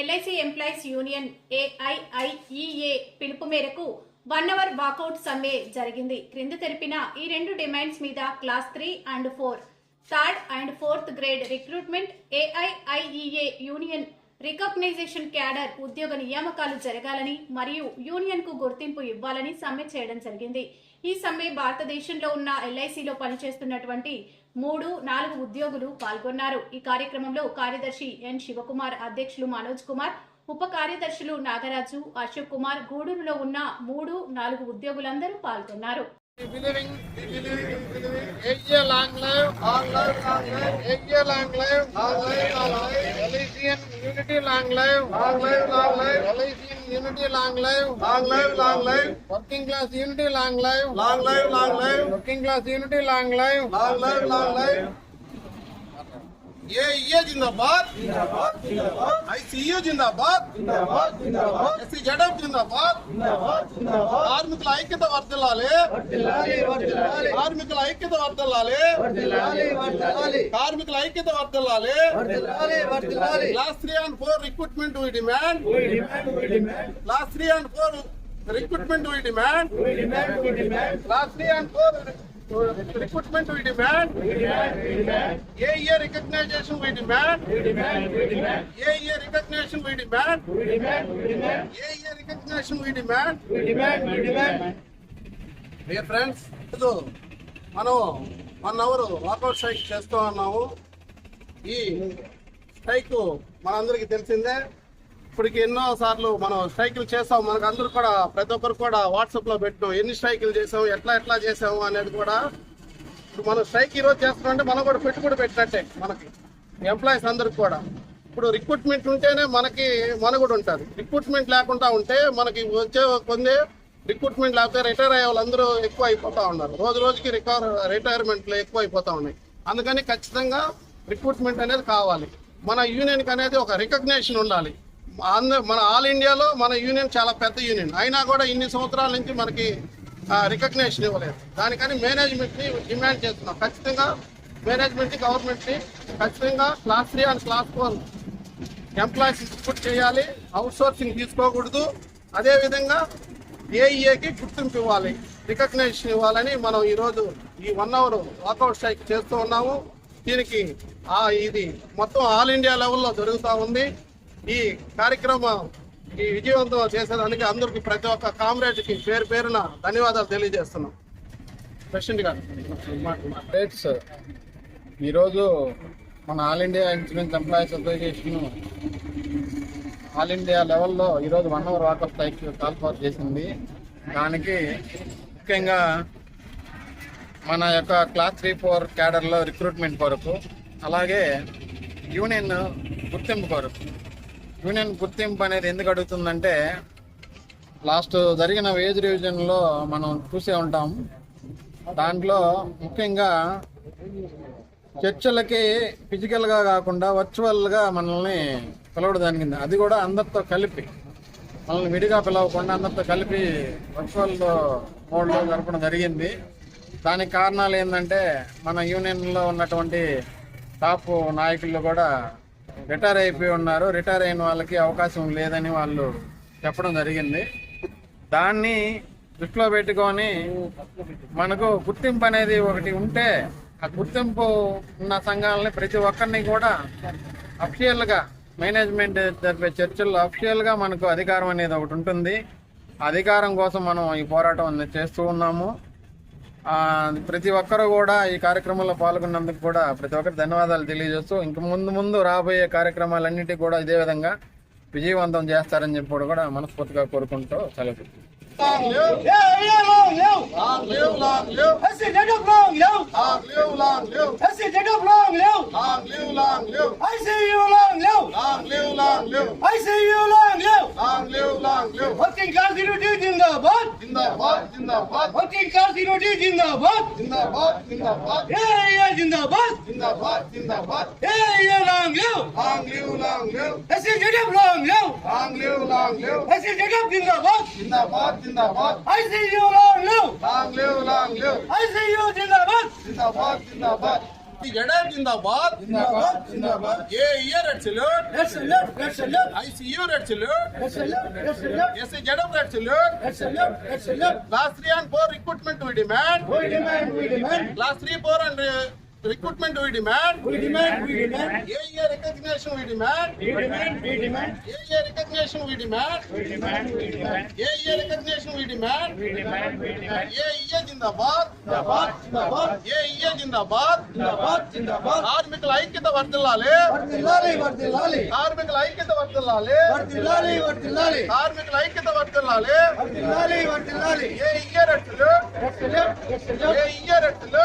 LIC employees union ఏఐఐఈఏ పిలుపు మేరకు one hour walkout సమ్మె జరిగింది. క్రింద తెలిపిన ఈ రెండు డిమాండ్స్ మీద class three and four. Third and fourth grade recruitment AIIEA union recognition cadre ఉద్యోగ నియామకాలు జరగాలని మరియు యూనియన్కు గుర్తింపు ఇవ్వాలని సమ్మె చేయడం జరిగింది. ఈ సమ్మె భారతదేశంలో ఉన్న ఎల్ఐసిలో పనిచేస్తున్నటువంటి మూడు నాలుగు ఉద్యోగులు పాల్గొన్నారు. ఈ కార్యక్రమంలో కార్యదర్శి ఎన్ శివకుమార్ అధ్యక్షులు మనోజ్ కుమార్ ఉప కార్యదర్శులు నాగరాజు అశోక్ కుమార్ గూడూరులో ఉన్న మూడు నాలుగు ఉద్యోగులందరూ పాల్గొన్నారు. Believing, Malaysian unity long live. Long live, long live. Malaysian unity long live. Long live, long live. Working class unity long live. Long live, long live. Working class unity long live. Long live, long live. ये ये जिंदाबाद। ICU जिंदाबाद। SC जेडम जिंदाबाद। Army कलाई के तौर ला ले? आर्मी कलाई के तौर ला ले? कार्मिक लाइक के तौर ला ले। Last three and four recruitment हुई demand last three and four recruitment हुई demand last three and four recruitment a year recognition we demand a year recognition we demand a year recognition we demand me friends మనం one hour walkout strike చేస్తూ ఉన్నాము. ఈ strike మనందరికీ తెలిసిందే. ఇప్పటికి ఎన్నో సార్లు మనం స్ట్రైకులు చేస్తాం మనకు అందరూ కూడా ప్రతి ఒక్కరు కూడా వాట్సాప్లో ఎన్ని స్ట్రైకులు చేసాం ఎట్లా ఎట్లా చేసాము అనేది కూడా ఇప్పుడు మనం స్ట్రైక్ ఈరోజు రోజు చేస్తున్నామంటే మనం కూడా పెట్టుబడి పెట్టినట్టే మనకి. ఎంప్లాయీస్ అందరికి కూడా. ఇప్పుడు రిక్రూట్మెంట్ ఉంటేనే మనకి మనుగడ ఉంటుంది. రిక్రూట్మెంట్ లేకుండా ఉంటే మనకి వచ్చే కొంది రిక్రూట్మెంట్ లేకపోతే రిటైర్ అయ్యే వాళ్ళందరూ ఎక్కువ అయిపోతా ఉన్నారు. రోజు రోజుకి రికవర్ రిటైర్మెంట్లు ఎక్కువ అయిపోతూ ఉన్నాయి. అందుకని ఖచ్చితంగా రిక్రూట్మెంట్ అనేది కావాలి. మన యూనియన్కి అనేది ఒక రికగ్నేషన్ ఉండాలి. ఆంధ్ర మన ఆల్ ఇండియాలో మన యూనియన్ చాలా పెద్ద యూనియన్. అయినా కూడా ఇన్ని సంవత్సరాల నుంచి మనకి రికగ్నేషన్ ఇవ్వలేదు. దానికని మేనేజ్మెంట్ని డిమాండ్ చేస్తున్నాం. ఖచ్చితంగా మేనేజ్మెంట్ని గవర్నమెంట్ని ఖచ్చితంగా class three and class four employees recruit చేయాలి. అవుట్సోర్సింగ్ తీసుకోకూడదు. అదేవిధంగా ఏఈఏకి గుర్తింపు ఇవ్వాలి. రికగ్నేషన్ ఇవ్వాలని మనం ఈరోజు ఈ వన్ అవర్ వాకౌట్ స్ట్రైక్ చేస్తూ ఉన్నాము. దీనికి ఆ ఇది మొత్తం ఆల్ ఇండియా లెవెల్లో జరుగుతూ ఉంది. ఈ కార్యక్రమం ఈ విజయవంతం చేసేదానికి అందరికి ప్రతి ఒక్క కామ్రేడ్కి పేరు పేరున ధన్యవాదాలు తెలియజేస్తున్నాం. ప్రెసిడెంట్ గారు. సార్ ఈరోజు మన all India insurance employees association all India లెవెల్లో ఈరోజు one hour walkout strike call for చేసింది. దానికి ముఖ్యంగా మన యొక్క క్లాస్ త్రీ ఫోర్ క్యాడర్లో రిక్రూట్మెంట్ కొరకు అలాగే యూనియన్ గుర్తింపు కొరకు. యూనియన్ గుర్తింపు అనేది ఎందుకు అడుగుతుందంటే లాస్ట్ జరిగిన వేజ్ రివిజన్లో మనం చూసే ఉంటాం. దాంట్లో ముఖ్యంగా చర్చలకి ఫిజికల్గా కాకుండా వర్చువల్గా మనల్ని పిలవడం జరిగింది. అది కూడా అందరితో కలిపి మనల్ని విడిగా పిలవకుండా అందరితో కలిపి వర్చువల్ మోడ్లో జరపడం జరిగింది. దానికి కారణాలు ఏంటంటే మన యూనియన్లో ఉన్నటువంటి టాప్ నాయకులు కూడా రిటైర్ అయిపోయి ఉన్నారు. రిటైర్ అయిన వాళ్ళకి అవకాశం లేదని వాళ్ళు చెప్పడం జరిగింది. దాన్ని దృష్టిలో పెట్టుకొని మనకు గుర్తింపు అనేది ఒకటి ఉంటే ఆ గుర్తింపు ఉన్న సంఘాలని ప్రతి ఒక్కరిని కూడా అఫిషియల్గా మేనేజ్మెంట్ జరిపే చర్చల్లో అఫిషియల్గా మనకు అధికారం అనేది ఒకటి ఉంటుంది. ఆ అధికారం కోసం మనం ఈ పోరాటం చేస్తూ ఉన్నాము. ప్రతి ఒక్కరు కూడా ఈ కార్యక్రమంలో పాల్గొన్నందుకు కూడా ప్రతి ఒక్కరు ధన్యవాదాలు తెలియజేస్తూ ఇంక ముందు ముందు రాబోయే కార్యక్రమాలన్నిటి కూడా ఇదే విధంగా విజయవంతం చేస్తారని చెప్పి కూడా మనస్ఫూర్తిగా కోరుకుంటూ సెలవు. जिंदाबाद जिंदाबाद भौतिक क्रांति रोटी जिंदाबाद जिंदाबाद जिंदाबाद ए ए जिंदाबाद जिंदाबाद जिंदाबाद ए ए long live long live long live ऐसे जगह long live long live long live ऐसे जगह जिंदाबाद जिंदाबाद जिंदाबाद ऐसे you long live long live long live ऐसे यू जिंदाबाद जिंदाबाद जिंदाबाद The Gadar Jindabad. Jindabad. Jindabad. Yeah, here red salute. Red salute. Red salute. I see you red salute. Red salute. Red salute. Yes, Gadam red salute. Red salute. Red salute. Last three and four recruitment we demand. We demand. We demand. Last three, four and. Uh, recruitment we demand. We demand, we demand. AEA recognition we demand. We demand, we demand. AEA recognition we demand. We demand, we demand. AEA recognition we demand. We demand, we demand. AEA జిందాబాద్ జిందాబాద్ జిందాబాద్ AEA జిందాబాద్ జిందాబాద్ జిందాబాద్ కార్మికుల ఐక్యత వర్ధిల్లాలి వర్ధిల్లాలి వర్ధిల్లాలి కార్మికుల ఐక్యత వర్ధిల్లాలి వర్ధిల్లాలి వర్ధిల్లాలి కార్మికుల ఐక్యత వర్ధిల్లాలి వర్ధిల్లాలి వర్ధిల్లాలి ఏఈఏ రెట్లు రెట్లు రెట్లు ఏఈఏ రెట్లు